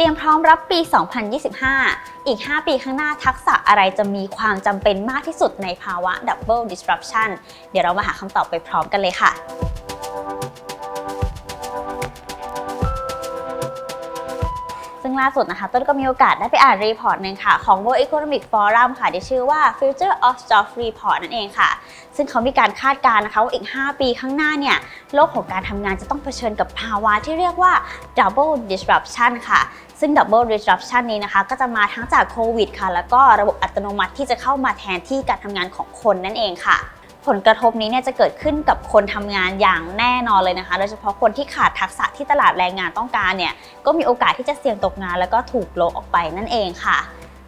เตรียมพร้อมรับปี 2025 อีก 5 ปีข้างหน้าทักษะอะไรจะมีความจำเป็นมากที่สุดในภาวะ Double Disruption เดี๋ยวเรามาหาคำตอบไปพร้อมกันเลยค่ะ ล่าสุดนะคะ ต้นก็มีโอกาสได้ไปอ่านรีพอร์ตหนึ่งค่ะ ของ World Economic Forum ค่ะ ที่ชื่อว่า Future of Jobs Report นั่นเองค่ะ ซึ่งเขามีการคาดการณ์นะคะว่าอีก 5 ปีข้างหน้าเนี่ย โลกของการทำงานจะต้องเผชิญกับภาวะที่เรียกว่า double disruption ค่ะซึ่ง double disruption นี้นะคะ ก็จะมาทั้งจากโควิดค่ะ แล้วก็ระบบอัตโนมัติที่จะเข้ามาแทนที่การทำงานของคนนั่นเองค่ะ ผลกระทบนี้เนี่ยจะเกิดขึ้นกับคนทำงานอย่างแน่นอนเลยนะคะ โดยเฉพาะคนที่ขาดทักษะที่ตลาดแรงงานต้องการเนี่ยก็มีโอกาสที่จะเสี่ยงตกงาน แล้วก็ถูกโลออกไปนั่นเองค่ะ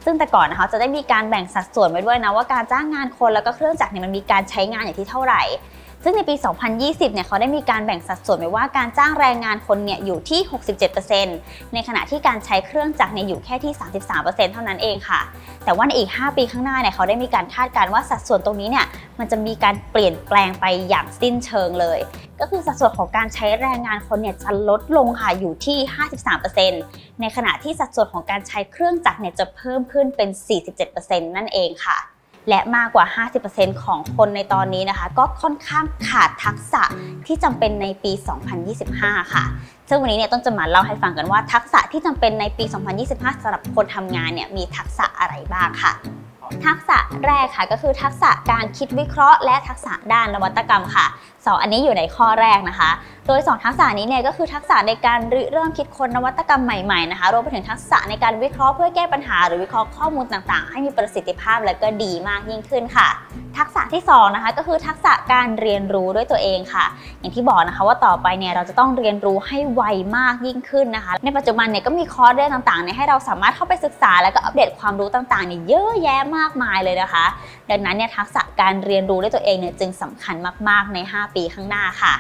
ซึ่งแต่ก่อนนะคะจะได้มีการแบ่งสัดส่วนไว้ด้วยนะว่าการจ้างงานคนแล้วก็เครื่องจักรเนี่ยมันมีการใช้งานอย่างที่เท่าไหร่ ซึ่งในปี 2020 เนี่ยเขาได้มีการแบ่งสัดส่วนไว้ว่าการจ้างแรงงานคนเนี่ยอยู่ที่ 67%ในขณะที่การใช้เครื่องจักรเนี่ยอยู่แค่ที่ 33%เท่านั้นเองค่ะ แต่ว่าในอีก 5 ปีข้างหน้าเนี่ยเขาได้มีการคาดการณ์ว่าสัดส่วนตรงนี้เนี่ยมันจะมีการเปลี่ยนแปลงไปอย่างสิ้นเชิงเลย ก็คือสัดส่วนของการใช้แรงงานคนเนี่ยจะลดลงค่ะอยู่ที่ 53%ในขณะที่สัดส่วนของการใช้เครื่องจักรเนี่ยจะเพิ่มขึ้นเป็น 47%นั่นเองค่ะ และมากกว่า 50%ของคนในตอนนี้นะคะ ก็ค่อนข้างขาดทักษะที่จำเป็นในปี 2025 ค่ะ ซึ่งวันนี้เนี่ยต้นจะมาเล่าให้ฟังกันว่าทักษะที่จำเป็นในปี 2025สำหรับคนทำงานเนี่ยมีทักษะอะไรบ้างค่ะ ทักษะแรกค่ะก็คือทักษะการคิดวิเคราะห์ และทักษะด้านนวัตกรรมค่ะสองอันนี้อยู่ในข้อแรกนะคะ โดย 2 ทักษะนี้เนี่ยก็คือทักษะในการริเริ่มคิดค้นนวัตกรรมใหม่ๆนะคะรวมไปถึงทักษะในการวิเคราะห์เพื่อแก้ปัญหา หรือวิเคราะห์ข้อมูลต่างๆ ให้มีประสิทธิภาพและก็ดีมากยิ่งขึ้นค่ะ ทักษะที่2นะคะก็คือทักษะการเรียนรู้ด้วยตัวเองค่ะ อย่างที่บอกนะคะว่าต่อไปเนี่ยเราจะต้องเรียนรู้ให้ไวมากยิ่งขึ้นนะคะ ในปัจจุบันเนี่ยก็มีคอร์สเรียนต่างๆเนี่ยให้เราสามารถเข้าไปศึกษา แล้วก็อัปเดตความรู้ต่างๆเนี่ยเยอะแยะมากมายเลยนะคะ ดังนั้นเนี่ยทักษะการเรียนรู้ด้วยตัวเองเนี่ยจึงสำคัญมากๆใน 5ปีข้างหน้าค่ะ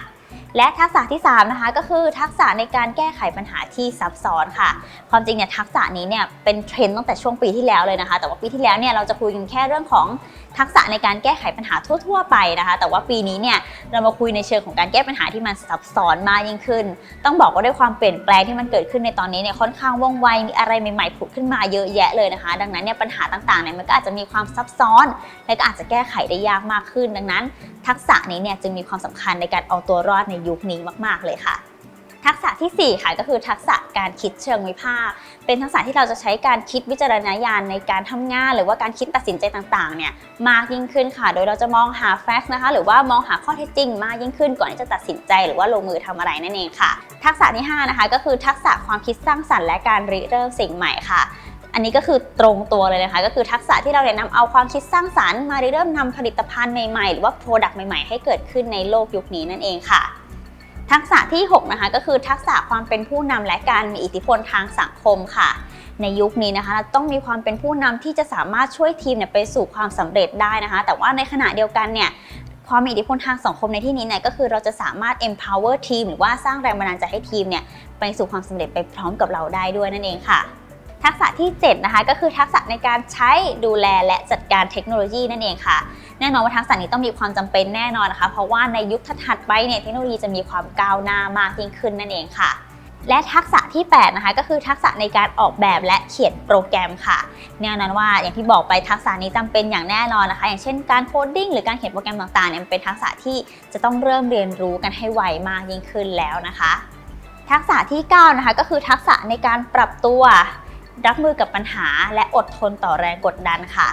และทักษะที่ 3 นะคะ ก็คือทักษะในการแก้ไขปัญหาที่ซับซ้อนค่ะ ความจริงเนี่ยทักษะนี้เนี่ยเป็นเทรนด์ตั้งแต่ช่วงปีที่แล้วเลยนะคะ แต่ว่าปีที่แล้วเนี่ยเราจะคุยกันแค่เรื่องของทักษะในการแก้ไขปัญหาทั่ว ๆ ไปนะคะ แต่ว่าปีนี้เนี่ยเรามาคุยในเชิงของการแก้ปัญหาที่มันซับซ้อนมากยิ่งขึ้น ต้องบอกว่าด้วยความเปลี่ยนแปลงที่มันเกิดขึ้นในตอนนี้เนี่ยค่อนข้างว่องไวมีอะไรใหม่ๆผุดขึ้นมาเยอะแยะเลยนะคะ ดังนั้นเนี่ยปัญหาต่างๆเนี่ยมันก็อาจจะมีความซับซ้อน และก็อาจจะแก้ไขได้ยากมากขึ้น ดังนั้น ทักษะนี้เนี่ยจึงมีความสำคัญในการเอาตัวรอดในยุคนี้มาก ๆ เลยค่ะ ทักษะทีสี่ 4 ค่ะก็คือทักษะการคิดเชิงวิพากษ์เป็นทักษะที่เราจะใช้การคิดวิจารณญาณในการทำงาน หรือว่าการคิดตัดสินใจต่างๆเนี่ยมากยิ่งขึ้นค่ะ โดยเราจะมองหาแฟกต์นะคะ หรือว่ามองหาข้อเท็จจริง มากยิ่งขึ้นก่อนที่จะตัดสินใจ หรือว่าลงมือทำอะไรนั่นเองค่ะ ทักษะที่5นะคะก็คือทักษะความคิดสร้างสรรค์และการริเริ่มสิ่งใหม่ค่ะอันนี้ก็คือตรงตัวเลยนะคะ ก็คือทักษะที่เราเนี่ยนำเอาความคิดสร้างสรรค์มาเริ่มนำผลิตภัณฑ์ใหม่ๆ หรือว่าโปรดักต์ใหม่ๆ ให้เกิดขึ้นในโลกยุคนี้นั่นเองค่ะ ทักษะที่ 6 นะคะ ก็คือทักษะความเป็นผู้นำและการมีอิทธิพลทางสังคมค่ะ ในยุคนี้นะคะเราต้องมีความเป็นผู้นำที่จะสามารถช่วยทีมเนี่ยไปสู่ความสำเร็จได้นะคะ แต่ว่าในขณะเดียวกันเนี่ยความมีอิทธิพลทางสังคมในที่นี้เนี่ยก็คือเราจะสามารถ empower ทีม หรือว่าสร้างแรงบันดาลใจให้ทีมเนี่ยไปสู่ความสำเร็จไปพร้อมกับเราได้ด้วยนั่นเองค่ะ ทักษะที่ 7 นะคะ ก็คือทักษะในการใช้ดูแลและจัดการเทคโนโลยีนั่นเองค่ะ แน่นอนว่าทักษะนี้ต้องมีความจำเป็นแน่นอนนะคะ เพราะว่าในยุคถัดไปเนี่ยเทคโนโลยีจะมีความก้าวหน้ามากยิ่งขึ้นนั่นเองค่ะและทักษะที่ 8 นะคะ ก็คือทักษะในการออกแบบและเขียนโปรแกรมค่ะ แน่นอนว่าอย่างที่บอกไปทักษะนี้จำเป็นอย่างแน่นอนนะคะ อย่างเช่นการโคดดิ้งหรือการเขียนโปรแกรมต่างๆเนี่ยเป็นทักษะที่จะต้องเริ่มเรียนรู้กันให้ไวมากยิ่งขึ้นแล้วนะคะ ทักษะที่ 9 นะคะ ก็คือทักษะในการปรับตัว รับมือกับปัญหา และอดทนต่อแรงกดดันค่ะ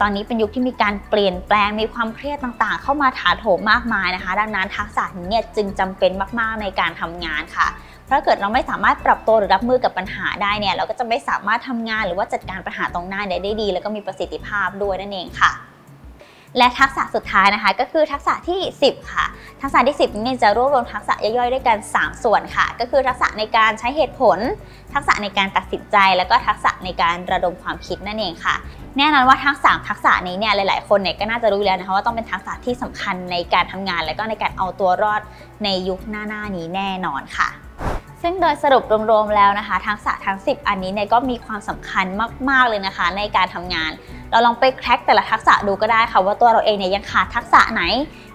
ตอนนี้เป็นยุคที่มีการเปลี่ยนแปลงมีความเครียดต่างๆ เข้ามาถาโถมมากมายนะคะ ดังนั้นทักษะนี้เนี่ยจึงจำเป็นมากๆในการทำงานค่ะเพราะถ้าเกิดเราไม่สามารถปรับตัวหรือรับมือกับปัญหาได้เนี่ยเราก็จะไม่สามารถทำงานหรือว่าจัดการปัญหาตรงหน้าได้ได้ดี แล้วก็มีประสิทธิภาพด้วยนั่นเองค่ะ และทักษะสุดท้ายนะคะ ก็คือทักษะที่ 10 ค่ะ ทักษะที่ 10 นี้จะรวบรวมทักษะย่อยๆด้วยกัน 3 ส่วนค่ะ ก็คือทักษะในการใช้เหตุผล ทักษะในการตัดสินใจ แล้วก็ทักษะในการระดมความคิดนั่นเองค่ะแน่นอนว่าทั้งสามทักษะนี้เนี่ยหลาย ๆ คนเนี่ยก็น่าจะรู้แล้วนะคะว่าต้องเป็นทักษะที่สำคัญในการทำงาน และก็ในการเอาตัวรอดในยุคหน้าๆนี้แน่นอนค่ะ ซึ่งโดยสรุปรวม ๆ แล้วนะคะ ทักษะทั้ง 10 อันนี้เนี่ยก็มีความสำคัญมาก ๆ เลยนะคะ ในการทำงาน เราลองไปแคร็กแต่ละทักษะดูก็ได้ค่ะว่าตัวเราเองเนี่ยยังขาดทักษะไหน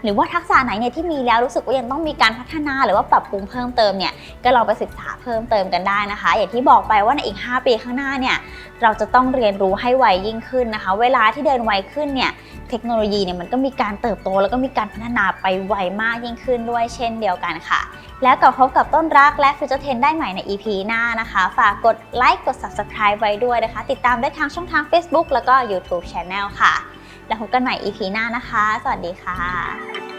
หรือว่าทักษะไหนเนี่ยที่มีแล้วรู้สึกว่ายังต้องมีการพัฒนาหรือว่าปรับปรุงเพิ่มเติมเนี่ยก็ลองไปศึกษาเพิ่มเติมกันได้นะคะ อย่างที่บอกไปว่าในอีก 5 ปีข้างหน้าเนี่ยเราจะต้องเรียนรู้ให้ไวยิ่งขึ้นนะคะ เวลาที่เดินไวขึ้นเนี่ยเทคโนโลยีเนี่ยมันก็มีการเติบโต แล้วก็มีการพัฒนาไปไวมากยิ่งขึ้นด้วยเช่นเดียวกันค่ะ แล้วกลับพบกับต้นรักและฟิวเจอร์เทนได้ใหม่ใน EP หน้านะคะ ฝากกดไลค์กด Subscribe ไว้ด้วยนะคะ ติดตามได้ทางช่องทาง Facebook แล้วก็ YouTube Channel ค่ะ แล้วพบกันใหม่ EP หน้านะคะ สวัสดีค่ะ